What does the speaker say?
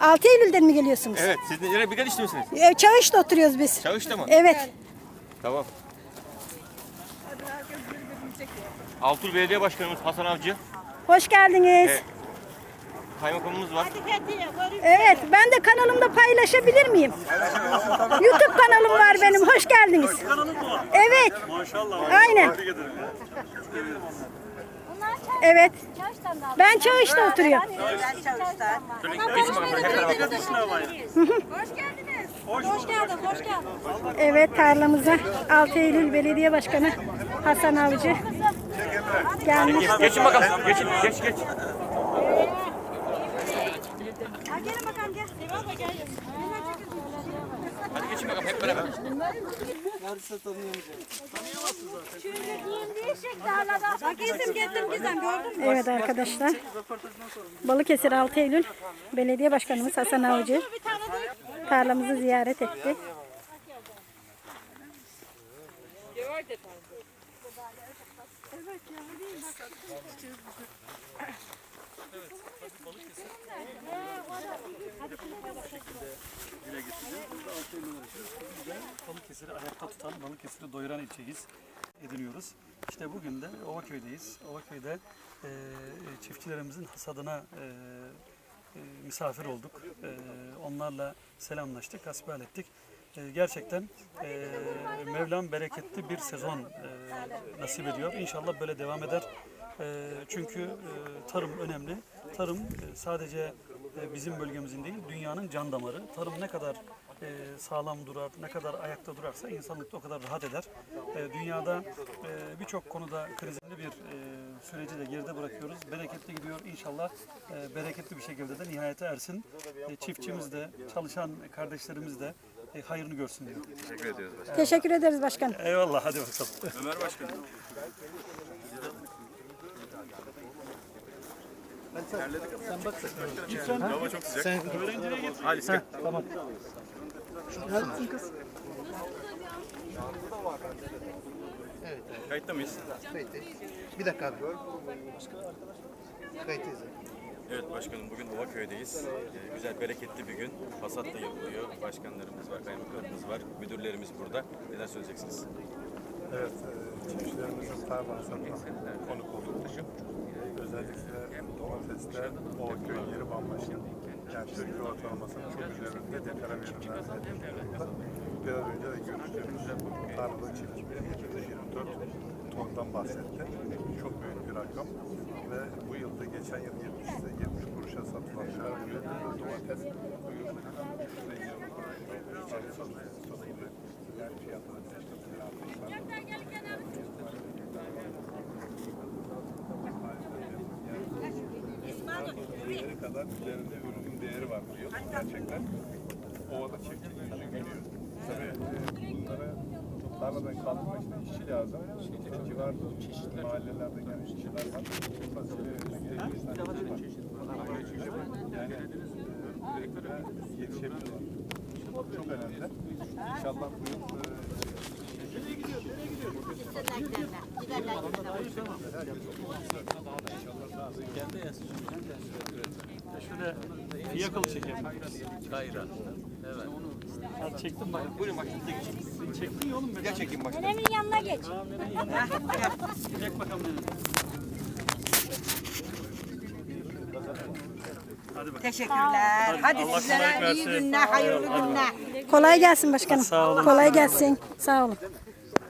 6 Eylül'den mi geliyorsunuz? Evet, siz yine bir gelişti misiniz? Ee, Çağış'ta oturuyoruz biz. Çavuş'ta mı? Evet. Tamam. Altur Belediye Başkanımız Hasan Avcı, Hoş geldiniz. Evet. kaymakamımız var. Evet, ben de kanalımda paylaşabilir miyim? YouTube kanalım var benim. Hoş geldiniz. Evet. Aynen. Evet. Ben Çağış'ta oturuyorum. Geçin bakalım, hep beraber. Hoş geldin, hoş geldin. Evet tarlamıza 6 Eylül Belediye Başkanı Hasan Avcı gelmiş. Geçin bakalım, geçin, geç geç. Gelin bakalım gel. Hadi geçin bakalım hep beraber. Bak isim getirdim Gizem gördün mü? Evet arkadaşlar. Balıkesir 6 Eylül Belediye Başkanımız Hasan Avcı tarlamızı ziyaret etti. Balıkesir'i ayakta tutan, Balıkesir'i doyuran ilçeyiz ediniyoruz. İşte bugün de Ovaköy'deyiz. Ovaköy'de e, çiftçilerimizin hasadına e, e, misafir olduk. E, onlarla selamlaştık, hasbihal ettik. E, gerçekten e, Mevlam bereketli bir sezon e, nasip ediyor. İnşallah böyle devam eder. E, çünkü e, tarım önemli. Tarım e, sadece bizim bölgemizin değil, dünyanın can damarı. Tarım ne kadar e, sağlam durar, ne kadar ayakta durarsa insanlık da o kadar rahat eder. E, dünyada e, birçok konuda krizli bir e, süreci de geride bırakıyoruz. Bereketli gidiyor. İnşallah e, bereketli bir şekilde de nihayete ersin. E, çiftçimiz de, çalışan kardeşlerimiz de e, hayrını görsün diyor. Teşekkür ederiz başkanım. Eyvallah, hadi bakalım. Ömer Başkan. Hadi sen. Tamam. Kayıtta mıyız? Kayıttayız. Bir dakika abi. Kayıttayız. Evet başkanım bugün Ovaköy'deyiz. Ee, güzel bereketli bir gün. Hasat da yapılıyor. Başkanlarımız var, kaymakamımız var, müdürlerimiz burada. Neler söyleyeceksiniz? Evet, çiftçilerimizin tarla hasatına konuk olduk. Domatesler, o köy yeri bambaşka. Yani Türkiye ortalamasının çok üzerinde dekara verimler Biraz önce de görüştüğümüz tarlada çiftçimiz 224 tondan bahsetti. Çok büyük bir rakam. Ve bu yılda geçen yıl 70 ise 70 kuruşa satılan bir domates bugün 20 kuruşa satılıyor. Yani fiyatları teşkil yapmışlar. değeri kadar üzerinde ürünün değeri var diyor. Gerçekten ovada çiftçinin yüzü gülüyor. Tabii e, bunlara tarladan kaldırmak için işçi lazım. İşçi var, çeşitli mahallelerde gelen işçiler var. Fasulye var. Yani e, üretime yetişebiliyorlar. Çok önemli. İnşallah bu yıl e, Şöyle fiyakalı çekelim. Kayra. Evet. Hadi çektim bak. Buyurun başkanım size geçeyim. Çektin ya oğlum. Gel çekeyim başkanım. Nenemin yanına geç. Çek bakalım dedim. Hadi bakalım. Teşekkürler. Hadi Allah kolaylık sizlere iyi versin. günler, hayırlı günler. Kolay gelsin başkanım. Sağ olun. Kolay gelsin. Sağ olun.